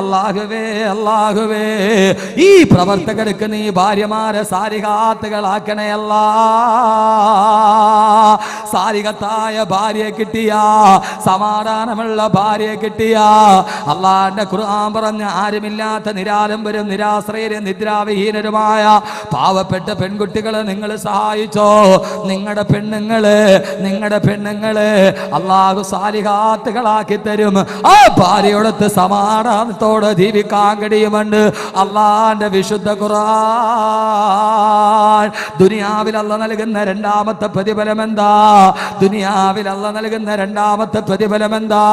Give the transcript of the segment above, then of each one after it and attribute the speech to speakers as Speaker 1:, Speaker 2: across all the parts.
Speaker 1: അള്ളാഹുവേ അള്ളാഹുവേ ഈ പ്രവർത്തകർക്ക് നീ ഭാര്യമാരെ സാരികാത്തുകളാക്കണേ അല്ലാ. സാരികത്തായ ഭാര്യയെ കിട്ടിയ സമാധാനമുള്ള ഭാര്യയെ കിട്ടിയ. അള്ളാന്റെ ഖുർആൻ പറഞ്ഞ ആരുമില്ലാത്ത നിരാലംബരും നിരാശ്രയരും നിദ്രാവിഹീനരുമായ പാവപ്പെട്ട പെൺകുട്ടികളെ നിങ്ങൾ സഹായിച്ചോ? നിങ്ങളുടെ പെണ്ണുങ്ങൾ നിങ്ങളുടെ പെണ്ണുങ്ങൾ അള്ളാഹു സാലിഹാത്തുകളാക്കി തരും. ആ ഭാര്യയോടത്ത് സമാധാനത്തോടെ ജീവിക്കാൻ കഴിയുമുണ്ട് അള്ളാന്റെ വിശുദ്ധ ഖുർആൻ. ദുനിയാവിൽ അല്ല നൽകുന്ന രണ്ടാമത്തെ പ്രതിഫലം എന്താ? ദുനിയാവിൽ അല്ല നൽകുന്ന രണ്ടാമത്തെ പ്രതിഫലം എന്താ?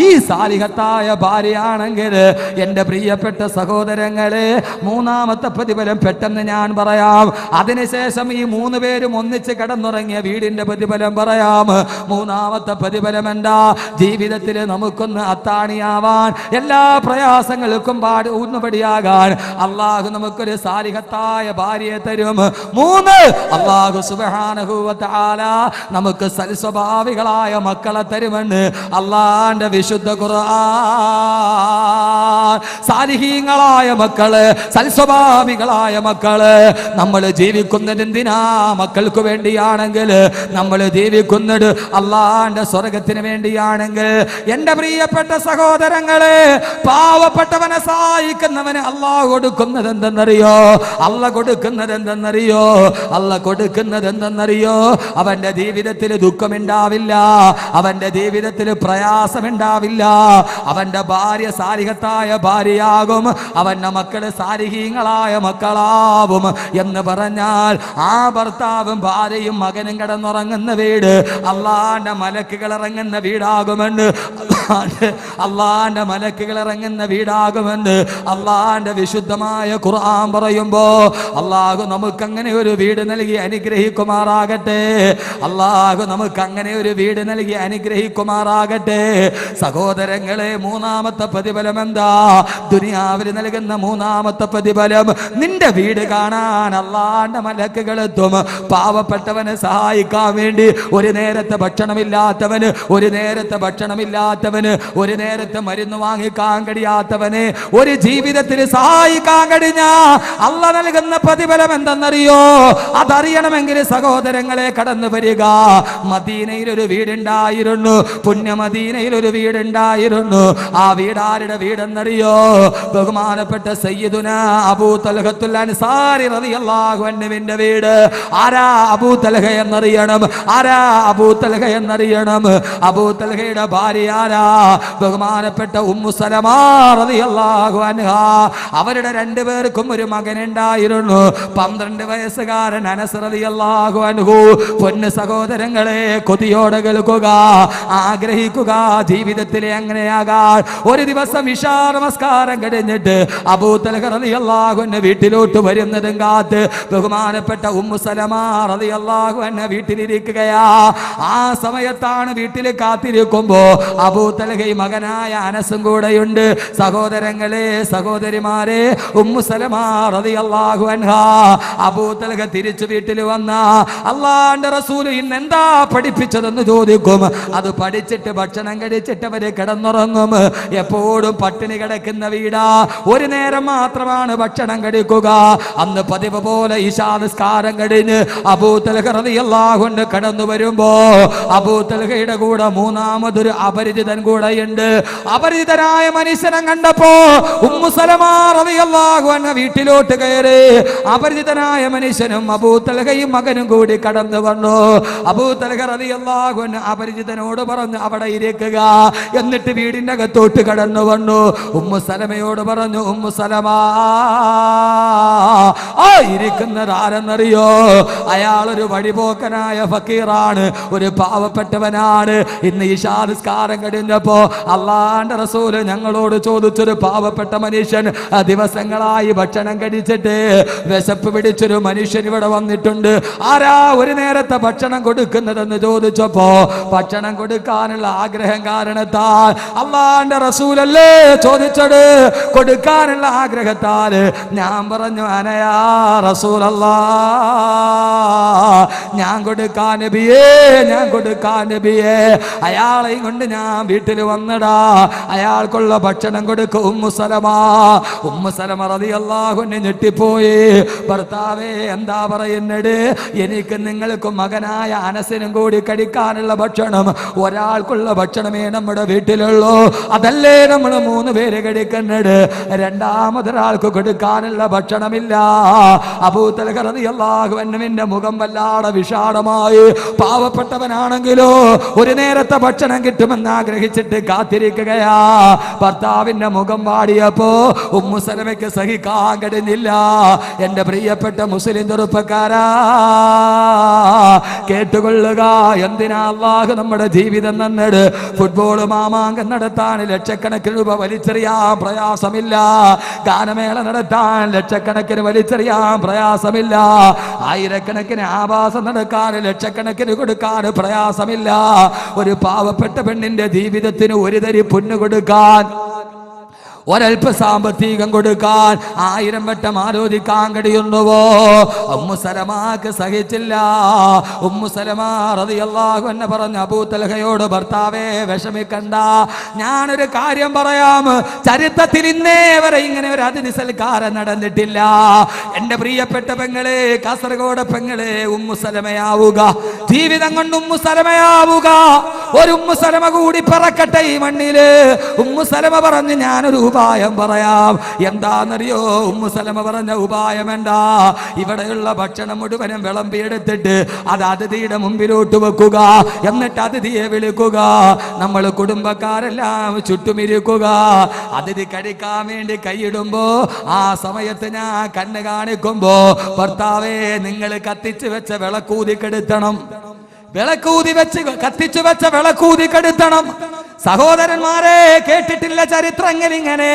Speaker 1: ഈ സാലിഹത്തായ ഭാര്യയാണെങ്കിൽ എന്റെ പ്രിയപ്പെട്ട സഹോദരങ്ങളെ മൂന്നാമത്തെ പ്രതിഫലം പെട്ടെന്ന് ഞാൻ പറയാം. അതിനുശേഷം ഈ മൂന്ന് പേരും ഒന്നിച്ച് കിടന്നുറങ്ങിയ വീടിന്റെ പ്രതിഫലം പറയാം. മൂന്നാമത്തെ പ്രതിഫലം എന്താ? ജീവിതത്തിൽ നമുക്കൊന്ന് അത്താണിയാവാൻ എല്ലാ പ്രയാസങ്ങൾക്കും പാട് ഊന്നുപടിയാകാൻ. അള്ളാഹു നമുക്കൊരു സാലിഹത്തായ ഭാര്യയെ തരും. മൂന്ന്. അള്ളാഹു സുബാനഹുവല നമുക്ക് സൽസ്വഭാവികളായ മക്കളെ തരുമെന്ന് അള്ളാന്റെ വിശുദ്ധ ഖുർആൻ. സാലിഹീങ്ങളായ മക്കൾ സൽസ്വഭാവികളായ മക്കൾ നമ്മൾ ജീവിക്കുന്നത് എന്തിനാ മക്കൾക്ക് വേണ്ടിയാണെങ്കിൽ നമ്മൾ ജീവിക്കുന്നത് അള്ളാന്റെ സ്വർഗത്തിന് വേണ്ടിയാണെങ്കിൽ. എന്റെ പ്രിയപ്പെട്ട സഹോദരങ്ങളെ പാവപ്പെട്ടവനെ സഹായിക്കുന്നവന് അള്ളാഹ് കൊടുക്കുന്നത് എന്തെന്നറിയോ അല്ല കൊടുക്കുന്നത് എന്തെന്നറിയോ അല്ല കൊടുക്കുന്നത് എന്തെന്നറിയോ? അവന്റെ ജീവിതത്തിൽ ദുഃഖമുണ്ടാവില്ല. അവന്റെ ജീവിതത്തിൽ പ്രയാസമുണ്ടാവില്ല. അവന്റെ ഭാര്യ സാരിഹത്തായ ഭാര്യയാകും. അവന്റെ മക്കൾ സാരിഹീങ്ങളായ മക്കളാവും എന്ന് പറഞ്ഞാൽ ആ ഭർത്താവും ഭാര്യയും മകനും കിടന്നുറങ്ങുന്ന വീട് അള്ളാന്റെ മലക്കുകൾ ഇറങ്ങുന്ന വീടാകുമെന്ന് അള്ളാന്റെ മലക്കുകൾ ഇറങ്ങുന്ന വീടാകുമെന്ന് അള്ളാന്റെ വിശുദ്ധമായ ഖുർആൻ പറയുമ്പോ അള്ളാഹു നമുക്ക് അങ്ങനെ ഒരു വീട് നൽകി അനുഗ്രഹിക്കുമാറാകട്ടെ. അള്ളാഹു നമുക്ക് അങ്ങനെ ഒരു വീട് നൽകി അനുഗ്രഹിക്കുമാറാകട്ടെ. സഹോദരങ്ങളെ മൂന്നാമത്തെ പ്രതിഫലം എന്താ? ദുനിയാവിൽ നൽകുന്ന മൂന്നാമത്തെ പ്രതിഫലം നിന്റെ വീട് കാണാൻ അള്ളാന്റെ മലക്കുകൾ എത്തും. പാവപ്പെട്ടവനെ സഹായിക്കാൻ വേണ്ടി ഒരു നേരത്തെ ഭക്ഷണമില്ലാത്തവന് ഒരു നേരത്തെ ഭക്ഷണമില്ലാത്തവന് ഒരു നേരത്തെ മരുന്ന് വാങ്ങിക്കാൻ കഴിയാത്തവന് ഒരു ജീവിതത്തിൽ സഹായിക്കാൻ കഴിഞ്ഞ അല്ല നൽകുന്ന പ്രതിഫലം എന്തെന്നറിയോ? അതറിയണമെങ്കിൽ സഹോദരങ്ങളെ കടന്നു വരിക. മദീനയിൽ ഒരു വീടുണ്ടായിരുന്നു. പുണ്യമദീനയിൽ ഒരു വീടുണ്ടായിരുന്നു. ആ വീടാരുടെ വീടെന്നറിയോ? ബഹുമാനപ്പെട്ട സയ്യിദുന അബൂ അൻസാരി റളിയല്ലാഹു അൻഹുവിന്റെ വീട്. ആരാ അബൂ എന്നറിയണം? ആരാ അബൂ എന്നറിയണം? അബൂ തൽഹയുടെ ഭാര്യ ആരാ? ബഹുമാനപ്പെട്ട ഉമ്മു സലമാ റളിയല്ലാഹു അൻഹ. അവരുടെ രണ്ടുപേർക്കും ഒരു മകനുണ്ടായിരുന്നു. പന്ത്രണ്ട് പന്ത്രണ്ട് വയസ്സുകാരൻ അനസ് റളിയല്ലാഹു അൻഹു. പൊന്നു സഹോദരങ്ങളെ കൊതിയോടെ കേൾക്കുക ആഗ്രഹിക്കുക ജീവിതത്തിലെ എങ്ങനെയാകാൻ ഒരു ദിവസം ഇഷാ നമസ്കാരം കഴിഞ്ഞിട്ട് അബൂത്തലഹ റളിയല്ലാഹു അൻഹു വീട്ടിലോട്ട് വരുന്നതും കാത്ത് ബഹുമാനപ്പെട്ട ഉമ്മു എന്നെ വീട്ടിലിരിക്കുകയാ. ആ സമയത്താണ് വീട്ടിൽ കാത്തിരിക്കുമ്പോ അബൂത്തലഹയും മകനായ അനസും കൂടെയുണ്ട്. സഹോദരങ്ങളെ സഹോദരിമാരെ ഉമ്മു സലമാ റളിയല്ലാഹു അൻഹ. അബൂത്തലഹ തിരിച്ചു വീട്ടിൽ വന്ന അള്ളാന്റെ റസൂൽ ഇന്ന് എന്താ പഠിപ്പിച്ചതെന്ന് ചോദിക്കും. അത് പഠിച്ചിട്ട് ഭക്ഷണം കഴിച്ചിട്ട് അവർ കിടന്നുറങ്ങും. എപ്പോഴും പട്ടിണി കിടക്കുന്ന വീടാ. ഒരു നേരം മാത്രമാണ് ഭക്ഷണം കഴിക്കുക. അന്ന് പതിവ് പോലെ ഈശാനുസ്കാരം കഴിഞ്ഞ് അബൂത്തലഹറിയല്ലാകൊണ്ട് കടന്നു വരുമ്പോ അബൂത്തലഹയുടെ കൂടെ മൂന്നാമതൊരു അപരിചിതൻ കൂടെ ഉണ്ട് അപരിചിതനായ മനുഷ്യനെ കണ്ടപ്പോ ഉമ്മുസലമാറിയല്ലാഹു എന്ന വീട്ടിലോട്ട് കയറി. അപരിചിതനായ മനുഷ്യനും അബൂത്തലഹയും മകനും കൂടി കടന്നു വന്നു. അബൂത്തലഹ അൻഹു അപരിചിതനോട് പറഞ്ഞു അവിടെ ഇരിക്കുക. എന്നിട്ട് വീടിന്റെ അകത്തോട്ട് കടന്നു വന്നു. ഉമ്മു സലമയോട് പറഞ്ഞു ഉമ്മു സലമ ആ ഇരിക്കുന്നത് ആരെന്നറിയോ അയാൾ ഒരു വഴിപോക്കനായ ഫക്കീറാണ് ഒരു പാവപ്പെട്ടവനാണ്. ഇന്ന് ഈ നിസ്കാരം കഴിഞ്ഞപ്പോ അള്ളാന്റെ റസൂൽ ഞങ്ങളോട് ചോദിച്ചൊരു പാവപ്പെട്ട മനുഷ്യൻ ദിവസങ്ങളായി ഭക്ഷണം കഴിച്ചിട്ട് വിശപ്പ് പിടിച്ചൊരു മനുഷ്യൻ ഇവിടെ വന്നിട്ടുണ്ട്. ആരാ ഒരു നേരത്തെ ഭക്ഷണം കൊടുക്കുന്നതെന്ന് ചോദിച്ചപ്പോ ഭക്ഷണം കൊടുക്കാനുള്ള ആഗ്രഹം കാരണത്താൽ അള്ളാന്റെ റസൂലല്ലേ ചോദിച്ച ചോദിച്ചത്? കൊടുക്കാനുള്ള ആഗ്രഹത്താൽ ഞാൻ പറഞ്ഞു അനയാ റസൂലല്ല ഞാൻ കൊടുക്കാൻ നബിയേ ഞാൻ കൊടുക്കാൻ നബിയേ. അയാളെയും കൊണ്ട് ഞാൻ വീട്ടിൽ വന്നടാ. അയാൾക്കുള്ള ഭക്ഷണം കൊടുക്കും Umm Salama Salama. Umm Salama റളിയല്ലാഹുവിനെ ഞെട്ടിപ്പോയി. ഭർത്താവേ എന്താ പറയുന്നത്? എനിക്ക് നിങ്ങൾക്ക് മകനായ അനസിനും കൂടി കഴിക്കാനുള്ള ഭക്ഷണം ഒരാൾക്കുള്ള ഭക്ഷണമേ നമ്മുടെ വീട്ടിലുള്ളൂ. അതല്ലേ നമ്മൾ മൂന്ന് പേര് കഴിക്കുന്നത്? രണ്ടാമതൊരാൾക്ക് കൊടുക്കാനുള്ള ഭക്ഷണമില്ല. അബൂത്തലഹറിയാഹുവന്നുവിന്റെ മുഖം വല്ലാതെ വിഷാദമായി. പാവപ്പെട്ടവനാണെങ്കിലോ ഒരു നേരത്തെ ഭക്ഷണം കിട്ടുമെന്ന് ആഗ്രഹിച്ചിട്ട് കാത്തിരിക്കുകയാ. ഭർത്താവിന്റെ മുഖം പാടിയപ്പോ ഉമ്മുസലമയ്ക്ക് സഹിക്കാൻ കഴിഞ്ഞില്ല. എന്റെ പ്രിയപ്പെട്ട മുസ്ലിം ചെറുപ്പക്കാരാ കേട്ടുകൊള്ളുക. എന്തിനാ അള്ളാഹ് നമ്മുടെ ജീവിതം നന്നട്? ഫുട്ബോൾ മാമാങ്കം നടത്താൻ ലക്ഷക്കണക്കിന് രൂപ വലിച്ചെറിയാൻ പ്രയാസമില്ല. ഗാനമേള നടത്താൻ ലക്ഷക്കണക്കിന് വലിച്ചെറിയാൻ പ്രയാസമില്ല. ആയിരക്കണക്കിന് ആവാസം നടക്കാൻ ലക്ഷക്കണക്കിന് കൊടുക്കാൻ പ്രയാസമില്ല. ഒരു പാവപ്പെട്ട പെണ്ണിന്റെ ജീവിതത്തിന് ഒരു തരി പൊന്നു കൊടുക്കാൻ ഒരൽപ്പ സാമ്പത്തികം കൊടുക്കാൻ ആയിരം വട്ടം ആലോചിക്കാൻ കഴിയുന്നുവോ? ഉമ്മു സലമാക്ക് സഹിച്ചില്ല. ഉമ്മു എന്നെ പറഞ്ഞ അബൂത്തലഹയോട് ഭർത്താവേ വിഷമിക്കണ്ട. ഞാനൊരു കാര്യം പറയാം. ചരിത്രത്തിൽ ഇന്നേ വരെ ഇങ്ങനെ ഒരു അതിഥി സൽക്കാരം നടന്നിട്ടില്ല. എന്റെ പ്രിയപ്പെട്ട പെങ്ങളെ കാസർഗോഡ് പെങ്ങളെ ഉമ്മു സലമയാവുക. ജീവിതം കൊണ്ട് ഉമ്മു സലമയാവുക. ഒരു ഉമ്മു സലമ കൂടി പറക്കട്ടെ ഈ മണ്ണിൽ. ഉമ്മു സലമ പറഞ്ഞ് ഞാനൊരു ഉപായം പറയാം. എന്താണെന്നറിയോ? ഉമ്മുസലമ പറഞ്ഞ ഉപായം എന്താ? ഇവിടെയുള്ള ഭക്ഷണം മുഴുവനും വിളമ്പിയെടുത്തിട്ട് അത് അതിഥിയുടെ മുമ്പിലോട്ട് വെക്കുക. എന്നിട്ട് അതിഥിയെ വിളിക്കുക. നമ്മൾ കുടുംബക്കാരെല്ലാം ചുറ്റുമിരിക്കുക. അതിഥി കഴിക്കാൻ വേണ്ടി കൈയിടുമ്പോ ആ സമയത്ത് ഞാൻ കണ്ണ് കാണിക്കുമ്പോ ഭർത്താവേ നിങ്ങൾ കത്തിച്ചു വെച്ച വിളക്കൂതി കെടുത്തണം. വിളക്കൂതി വെച്ച് കത്തിച്ചു വെച്ച വിളക്കൂതി കെടുത്തണം. സഹോദരന്മാരെ കേട്ടിട്ടില്ല ചരിത്രങ്ങൾ ഇങ്ങനെ.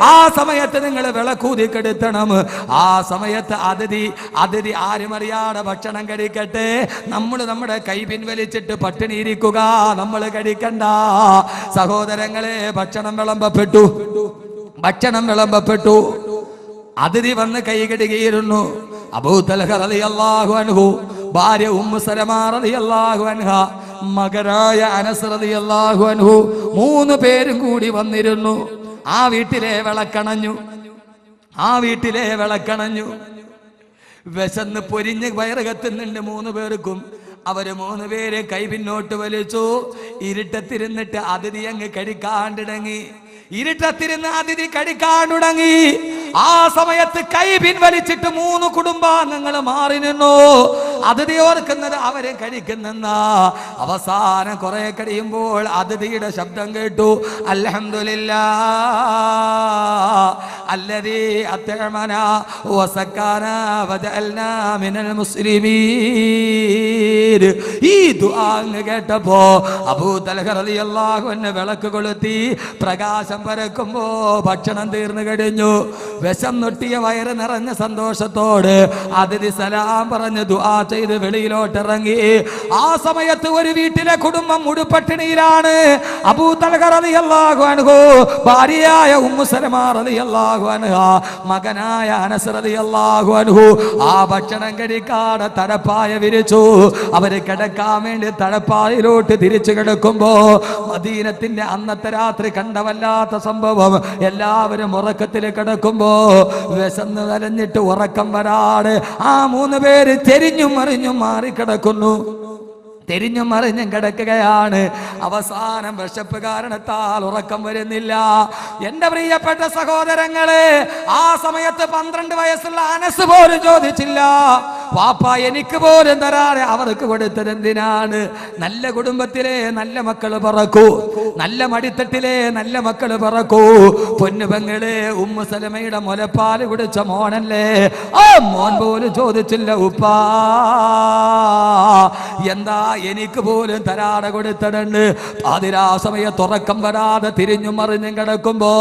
Speaker 1: ആ സമയത്ത് നിങ്ങൾ വിളക്കൂതി കെടുത്തണം. ആ സമയത്ത് അതിഥി അതിഥി ആരും അറിയാതെ ഭക്ഷണം കഴിക്കട്ടെ. നമ്മൾ നമ്മുടെ കൈ പിൻവലിച്ചിട്ട് പട്ടിണി ഇരിക്കുക. നമ്മൾ കഴിക്കണ്ട. സഹോദരങ്ങളെ ഭക്ഷണം വിളമ്പപ്പെട്ടു. ഭക്ഷണം വിളമ്പപ്പെട്ടു. അതിഥി വന്ന് കൈകെടുകയിരുന്നു അലി റളിയല്ലാഹു അൻഹു ഭാര്യ ഉമ്മു അൻഹ മകനായ അനസ് റളിയല്ലാഹു അൻഹു മൂന്ന് പേരും കൂടി വന്നിരുന്നു. ആ വീട്ടിലെ വിളക്കണഞ്ഞു. ആ വീട്ടിലെ വിളക്കണഞ്ഞു. വിശന്ന് പൊരിഞ്ഞ് വയറ് കത്തുന്നുണ്ട് മൂന്ന് പേർക്കും. അവർ മൂന്ന് പേര് കൈ പിന്നോട്ട് വലിച്ചു. ഇരുട്ടത്തിരുന്നിട്ട് അതിഥി അങ്ങ് കഴിക്കാണ്ടിടങ്ങി ഇരുട്ടത്തിരുന്ന് അതിഥി തുടങ്ങി ആ സമയത്ത് കൈ പിൻവലിച്ചിട്ട് മൂന്ന് കുടുംബാംഗങ്ങൾ മാറി നിന്നു. അതിഥി ഓർക്കുന്നത് അവരെ കഴിക്കുന്നെന്ന. അവസാനം കുറെ കഴിയുമ്പോൾ അതിഥിയുടെ ശബ്ദം കേട്ടു. അലഹമില്ല അല്ലതി അത്തേമന ഈ ദുആങ് കേട്ടപ്പോ അബൂതലഹറിയല്ലാഹു എന്നെ വിളക്ക് കൊളുത്തി. പ്രകാശം പരക്കുമ്പോ ഭക്ഷണം തീർന്നു കഴിഞ്ഞു. വിഷം നൊട്ടിയ വയറ് നിറഞ്ഞ സന്തോഷത്തോട് അതിഥി സലാം പറഞ്ഞു ദുആ ചെയ്ത് വെളിയിലോട്ട് ഇറങ്ങി ആ സമയത്ത് ഒരു വീട്ടിലെ കുടുംബം മുടുപട്ടിണിയിലാണ് അബൂ തലഹ റളിയല്ലാഹു അൻഹു ഭാര്യയായ ഉമ്മു സലമ റളിയല്ലാഹു അൻഹ മകനായ അനസ് റളിയല്ലാഹു അൻഹു. ആ ഭക്ഷണം കഴിക്കാതെ തടപ്പായ വിരിച്ചു. അവർ കിടക്കാൻ വേണ്ടി തടപ്പായിലോട്ട് തിരിച്ചു കിടക്കുമ്പോ മദീനത്തിന്റെ അന്നത്തെ രാത്രി കണ്ടവല്ലാത്ത സംഭവം എല്ലാവരും ഉറക്കത്തിൽ കിടക്കുമ്പോ വിശന്ന് നലഞ്ഞിട്ട് ഉറക്കം വരാട് ആ മൂന്ന് പേര് ചെരിഞ്ഞും മറിഞ്ഞും മാറിക്കിടക്കുന്നു. തിരിഞ്ഞും മറിഞ്ഞും കിടക്കുകയാണ്. അവസാനം വിശപ്പ് കാരണത്താൽ ഉറക്കം വരുന്നില്ല. എന്റെ പ്രിയപ്പെട്ട സഹോദരങ്ങളെ ആ സമയത്ത് പന്ത്രണ്ട് വയസ്സുള്ള അനസ് പോലും ചോദിച്ചില്ല. പാപ്പ എനിക്ക് പോലും തരാതെ അവർക്ക് കൊടുത്തത് എന്തിനാണ്? നല്ല കുടുംബത്തിലെ നല്ല മക്കൾ പറക്കൂ. നല്ല മടിത്തട്ടിലെ നല്ല മക്കൾ പറക്കൂ. പൊന്നുപെങ്ങളെ ഉമ്മു സലമയുടെ മുലപ്പാൽ കുടിച്ച മോനല്ലേ? ആ മോൻ പോലും ചോദിച്ചില്ല ഉപ്പാ. എന്താ എനിക്ക് പോലും തരാട കൊടുത്തിടണ്ട് പാതിരാ സമയത്ത് ഉറക്കം വരാതെ തിരിഞ്ഞു മറിഞ്ഞും കിടക്കുമ്പോ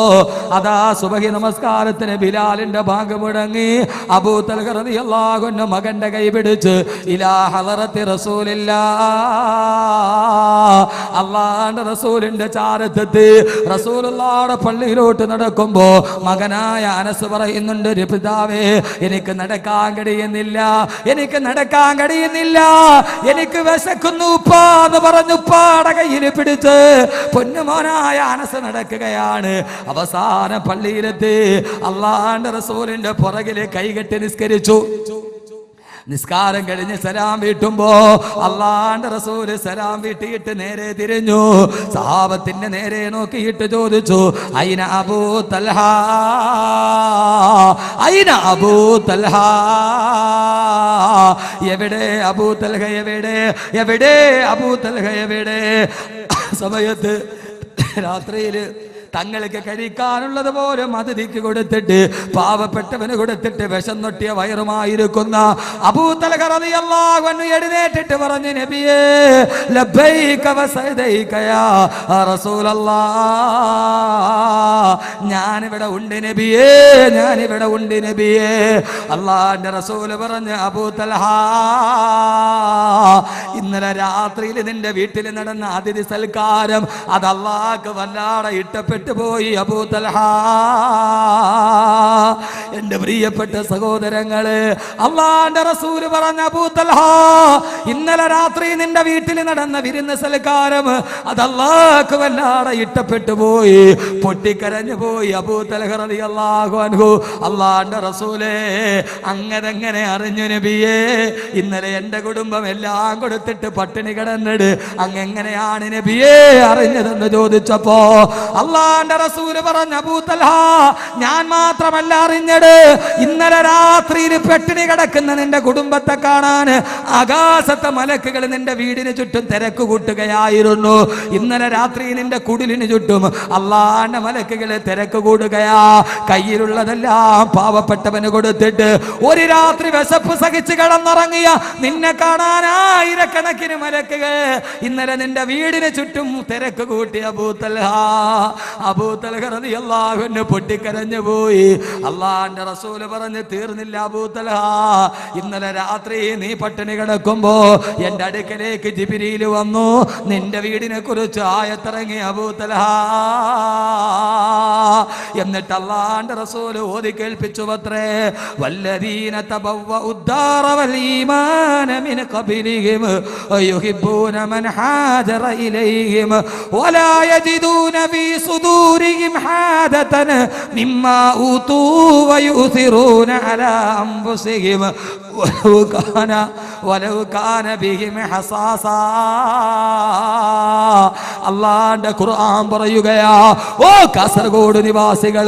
Speaker 1: അതാ സുബഹി നമസ്കാരത്തിന് ബിലാലിന്റെ ഭാഗം മുടങ്ങി അബൂത്തൽ മകൻ മകന്റെ കൈ പിടിച്ച് ഇലാ റസൂലില്ല. അള്ളാന്റെ റസൂലിന്റെ ചാരത്തെത്തി റസൂലുള്ളാടെ പള്ളിയിലോട്ട് നടക്കുമ്പോ മകനായ അനസ് പറയുന്നുണ്ട് "ഒരു പിതാവേ എനിക്ക് നടക്കാൻ കഴിയുന്നില്ല എനിക്ക് നടക്കാൻ കഴിയുന്നില്ല എനിക്ക് എന്ന് പറഞ്ഞു ഉപ്പാടെ കയ്യിൽ പിടിച്ച് പൊന്നുമോനായ അനസ് നടക്കുകയാണ്. അവസാന പള്ളിയിലെത്തി. അള്ളാന്റെ റസൂലിന്റെ പുറകിലെ കൈകെട്ടി നിസ്കരിച്ചു. നിസ്കാരം കഴിഞ്ഞ് സലാം വീട്ടുമ്പോ അള്ളാന്റെ റസൂൽ സലാം വീട്ടിയിട്ട് നേരെ തിരിഞ്ഞു. സഹാബത്തിന്റെ നേരെ നോക്കിയിട്ട് ചോദിച്ചു അയിന അബൂ തൽഹ? അയിന അബൂ തൽഹ? എവിടെ അബൂ തൽഹ? എവിടെ? എവിടെ അബൂ തൽഹ? എവിടെ? സമയത്ത് രാത്രിയിൽ തങ്ങൾക്ക് കഴിക്കാനുള്ളത് പോലും അതിഥിക്ക് കൊടുത്തിട്ട് പാവപ്പെട്ടവന് കൊടുത്തിട്ട് വിഷം നൊട്ടിയ വയറുമായിരിക്കുന്ന അബൂത്തലകറിയല്ലാഹു എഴുന്നേറ്റിട്ട് പറഞ്ഞു നബിയേ ഞാനിവിടെ ഉണ്ട് നബിയേ ഞാനിവിടെ ഉണ്ട് നബിയേ. അള്ളാന്റെ റസൂൽ പറഞ്ഞ് അബൂത്തലഹ ഇന്നലെ രാത്രിയിൽ നിന്റെ വീട്ടിൽ നടന്ന അതിഥി സൽക്കാരം അത് വല്ലാടെ വല്ലാതെ ഇഷ്ടപ്പെട്ടു. പോയി അബൂതൽഹ എന്റെ പ്രിയപ്പെട്ട സഹോദരങ്ങൾ അള്ളാന്റെ റസൂൽ പറഞ്ഞ അബൂതൽഹ ഇന്നലെ രാത്രി നിന്റെ വീട്ടിൽ നടന്ന വിരുന്ന് സൽക്കാരം അതല്ലാക്ക് വല്ലാതെ ഇഷ്ടപ്പെട്ടു പോയി പൊട്ടിക്കരഞ്ഞു പോയി അബൂത്തലഹറതി അള്ളാഹു അൻഹു. അള്ളാന്റെ റസൂലേ അങ്ങനെങ്ങനെ അറിഞ്ഞു നബിയേ ഇന്നലെ എന്റെ കുടുംബം എല്ലാം കൊടുത്തിട്ട് പട്ടിണി കിടന്നിട് അങ്ങെങ്ങനെയാണ് നബിയേ അറിഞ്ഞതെന്ന് ചോദിച്ചപ്പോ അള്ളാന്റെ റസൂൽ പറഞ്ഞ അബൂത്തൽഹ ഞാൻ മാത്രമല്ല അറിഞ്ഞത്. ഇന്നലെ രാത്രിയിൽ പെട്ടിണി കിടക്കുന്ന നിന്റെ കുടുംബത്തെ കാണാൻ ആകാശത്തെ മലക്കുകൾ നിന്റെ വീടിന് ചുറ്റും തിരക്ക് കൂട്ടുകയായിരുന്നു ഇന്നലെ രാത്രി നിന്റെ കുടിലിന് ചുറ്റും അള്ളാന്റെ മലക്കുകളെ തിരക്ക് കൂടുകയാ കയ്യിലുള്ളതെല്ലാം പാവപ്പെട്ടവന് കൊടുത്തിട്ട് ഒരു രാത്രി വിശപ്പ് സഹിച്ച് കിടന്നിറങ്ങിയ നിന്നെ കാണാൻ ആയിരക്കണക്കിന് മലക്കുകൾ ഇന്നലെ നിന്റെ വീടിന് ചുറ്റും തിരക്ക് കൂട്ടിയ അബൂത്തൽഹ അബൂത്തൽഹ റളിയല്ലാഹുവിന് പൊട്ടിക്കരഞ്ഞു പോയി. അള്ളാന്റെ റസൂൽ പറഞ്ഞ് തീർന്നില്ല അബൂത്തലഹ ഇന്നലെ രാത്രി നീ പട്ടിണി കിടക്കുമ്പോ എന്റെ അടുക്കലേക്ക് ജിബിരിയിൽ വന്നു. നിന്റെ വീടിനെ കുറിച്ച് ആയത്തിറങ്ങി അബൂത്തലഹ എന്നിട്ട് അള്ളാന്റെ റസൂൽ ഓതി കേൾപ്പിച്ചു പത്രേ വല്ലദീന തബവ്വ ഉദ്ദാറ വൽ ഈമാന മിൻ ഖബലിഹിം യുഹിബ്ബൂന മൻ ഹാജറ ഇലൈഹിം വലാ യജിദൂന ഫീ സുദൂരിഹിം حادة മിമ്മാ أوتوا വയുസിറൂന على أنفسهم ولو കാന അള്ളാന്റെ ഖുർആൻ പറയുകയാ ഓ കാസർഗോഡ് നിവാസികൾ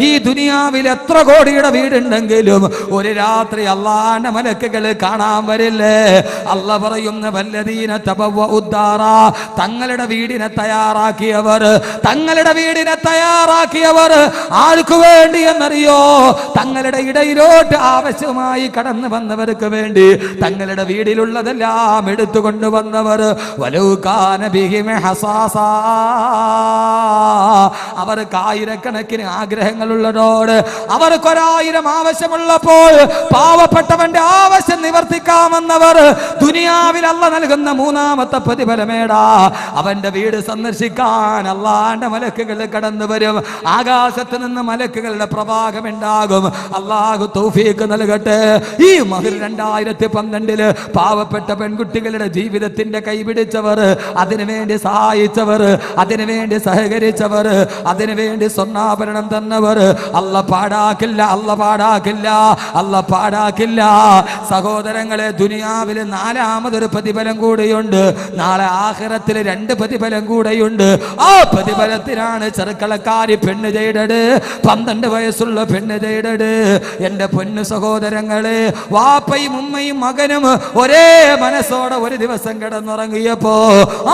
Speaker 1: ഈ ദുനിയാവിൽ എത്ര കോടിയുടെ വീടുണ്ടെങ്കിലും ഒരു രാത്രി അള്ളാന്റെ മലക്കുകൾ കാണാൻ വരില്ലേ? അല്ല പറയുന്ന വല്ലതീന ഉദ്ധാറ തങ്ങളുടെ വീടിനെ തയ്യാറാക്കിയവർ തങ്ങളുടെ വീടിനെ തയ്യാറാക്കിയവർ ആർക്കു വേണ്ടി എന്നറിയോ? തങ്ങളുടെ ഇടയിലോട്ട് ആവശ്യമായി കടന്നു വന്നവർക്ക് വേണ്ടി തങ്ങളുടെ വീടിലുള്ളതെല്ലാം എടുത്തു കൊണ്ടുവന്നവർ അവർ ആയിരക്കണക്കിന് ആഗ്രഹങ്ങളുള്ളതോട് അവർക്കൊരായിരം ആവശ്യമുള്ളപ്പോൾ പാവപ്പെട്ടവന്റെ ആവശ്യം നിവർത്തിക്കാമെന്നവർ ദുനിയാവിൽ അല്ല നൽകുന്ന മൂന്നാമത്തെ പ്രതിഫലമേടാ. അവന്റെ വീട് സന്ദർശിക്കാൻ അള്ളാന്റെ മലക്കുകൾ കടന്നു വരും. ആകാശത്ത് നിന്ന് മലക്കുകളുടെ പ്രവാഹമുണ്ടാകും. അള്ളാഹു തൗഫീക്ക് നൽകട്ടെ. ഈ മഹിർ രണ്ടായിരത്തി പന്ത്രണ്ടിൽ പാവപ്പെട്ട പെൺകുട്ടികളുടെ ജീവിതത്തിന്റെ കൈപിടിച്ചവർ അതിനുവേണ്ടി സഹായിച്ചവർ അതിനുവേണ്ടി സഹകരിച്ചവർ അതിനുവേണ്ടി സ്വർണാഭരണം തന്നവർ. അല്ല പാടാക്കില്ല അല്ല പാടാക്കില്ല അല്ല പാടാക്കില്ല. സഹോദരങ്ങളെ ദുനിയാവിൽ നാലാമതൊരു പ്രതിഫലം കൂടിയുണ്ട്. നാളെ ആഖിറത്തിൽ രണ്ട് പ്രതിഫലം കൂടെയുണ്ട്. ആ പ്രതിഫലത്തിനാണ് ചെറുക്കളക്കാരി പെണ്ണ് ചെയ്തത് പന്ത്രണ്ട് വയസ്സുള്ള പെണ്ണ് ചെയ്തത് എന്റെ പൊന്നു സഹോദരങ്ങളെ വാപ്പയും ഉമ്മയും മകനും ഒരേ മനസ്സോടെ ഒരു ദിവസം കിടന്നുറങ്ങിയപ്പോ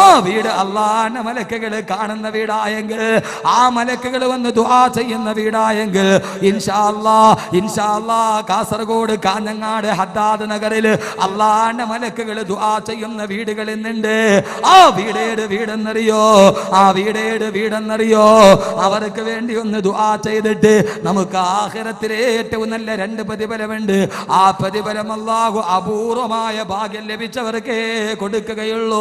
Speaker 1: ആ വീട് അള്ളാന്റെ മലക്കുകൾ കാണുന്ന വീടായെങ്കിൽ ആ മലക്കുകൾ വന്ന് ദുആ ചെയ്യുന്ന വീടായെങ്കിൽ ഇൻഷാല്ലാ ഇൻഷാല്ലാ കാസർഗോഡ് കാഞ്ഞങ്ങാട് ഹദ്ദാദ് നഗറിൽ അള്ളാന്റെ മലക്കുകൾ ദുആ ചെയ്യുന്ന വീടുകൾ ഇന്നുണ്ട് ആ വീടേട് വീടെന്നറിയോ? ആ വീടേട് വീടെന്നറിയോ? അവർക്ക് വേണ്ടി ഒന്ന് ദുആ ചെയ്തിട്ട് നമുക്ക് ആഖിറത്തിലെ ഏറ്റവും നല്ല രണ്ട് പ്രതിഫലമുണ്ട്. ആ പ്രതിഫലം അല്ലാഹു അപൂർവമായ ഭാഗ്യം ലഭിച്ചവർക്കേ കൊടുക്കുകയുള്ളൂ.